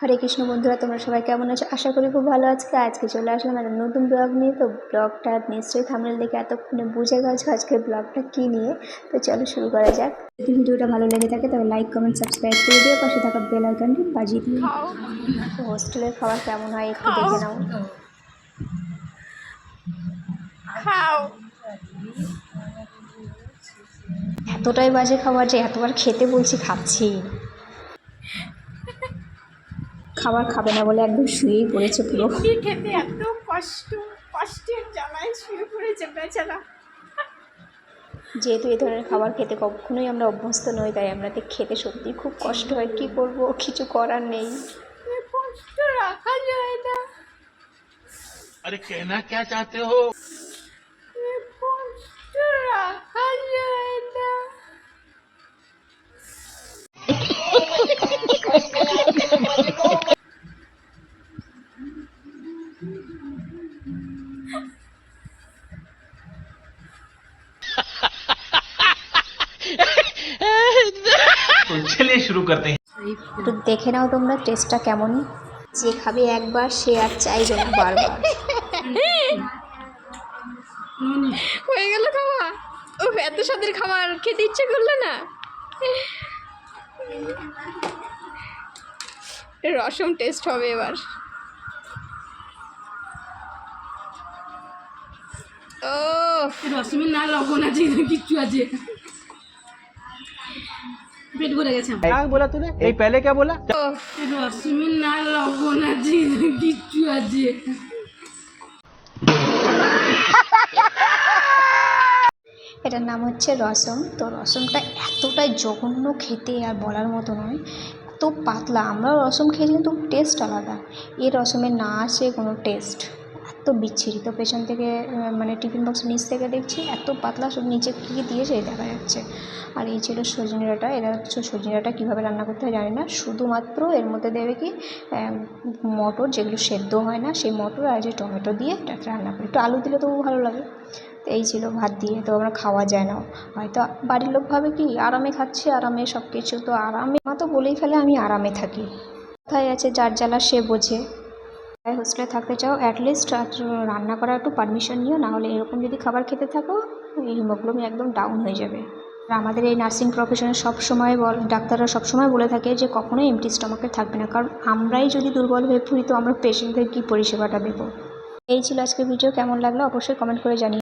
হরে কৃষ্ণ বন্ধুরা তোমরা সবাই কেমন আছো? আশা করি খুব ভালো আজকে আজকে চলে আসলাম একটা নতুন ব্লগ নিয়ে। তো ব্লগটা নিশ্চয়ই থামলে দেখে এতক্ষণে বুঝে গেছো আজকে ব্লগটা কী নিয়ে। তো চলো শুরু করা যাক। যদি ভিডিওটা ভালো লেগে থাকে তবে লাইক কমেন্ট সাবস্ক্রাইব করে দিও। পাশে থাকা বেল আইকনটি বাজিয়ে দিও। তো হোস্টেলের খাবার কেমন হয় একটু দেখে নাও। খাও। এতটাই বাজে খাবার যে এতবার খেতে বলছি খাচ্ছি। খাবার খাবে না বলে একদম শুয়েই পড়েছে পুরো। খেতে এত কষ্ট কষ্টের জ্বালায় শুয়ে পড়েছে বেচারা। যেহেতু এই ধরনের খাবার খেতে কখনোই আমরা অভ্যস্ত নই তাই আমরা তো খেতে সত্যি খুব কষ্ট হয়। কি করব? কিছু করার নেই। কষ্ট রাখা যায় না। আরে কেনা কে চাতে হো? तो चलिए शुरू करते हैं একটু দেখে নাও তোমরা টেস্টটা কেমন যে খাবে একবার সে আর চাইবে না বারবার হয়ে গেল খাওয়া ও এত স্বাদের খাবার খেতে ইচ্ছে করলো না রসম টেস্ট হবে এবার ও রশ্মি না লবণ আছে না কিচ্ছু আছে পেট ভরে গেছে আমার। क्या बोला तूने नहीं पहले क्या बोला ও রশ্মি না লবণ আছে না কিচ্ছু আছে এটার নাম হচ্ছে রসম তো রসমটা এতটাই জঘন্য খেতে আর বলার মতো নয় এত পাতলা আমরাও রসম খেয়েছি কিন্তু টেস্ট আলাদা এই রসমের না আসে কোনো টেস্ট এত বিচ্ছিরি তো পেছন থেকে মানে টিফিন বক্স নিচ থেকে দেখছি, এত পাতলা সব নিচে কী কী দিয়েছে দেখা যাচ্ছে। আর এই ছিল সজনে ডাঁটা এরা হচ্ছে সজনে ডাঁটা কীভাবে রান্না করতে হয় জানি না, শুধুমাত্র এর মধ্যে দেবে কি মটর যেগুলো সেদ্ধ হয় না, সেই মটর আর যে টমেটো দিয়ে এটা রান্না করি। একটু আলু দিলে তবু ভালো লাগে। তো এই ছিল ভাত দিয়ে, তো আমরা খাওয়া যায় না। হয়তো বাড়ির লোক ভাবে কি, আরামে খাচ্ছি, আরামে সব কিছু তো আরামে, মা তো বলেই ফেলে আমি আরামে থাকি। কোথায় আছে, যার জ্বালা সে বোঝে। তাই হোস্টেলে থাকতে চাও অ্যাটলিস্ট রান্না করার একটু পারমিশন নিও, নাহলে এরকম যদি খাবার খেতে থাকো হিমোগ্লোবিন একদম ডাউন হয়ে যাবে। আর আমাদের এই নার্সিং প্রফেশনে সব সময় বল, ডাক্তাররা সব সময় বলে থাকে যে কখনোই এমটি স্টমাকে থাকবে না, কারণ আমরাই যদি দুর্বল হয়ে পড়ি, তো আমরা পেশেন্টদের কী পরিষেবাটা দেবো? এই ছিল আজকে ভিডিও কেমন লাগল অবশ্যই কমেন্ট করে জানিয়ে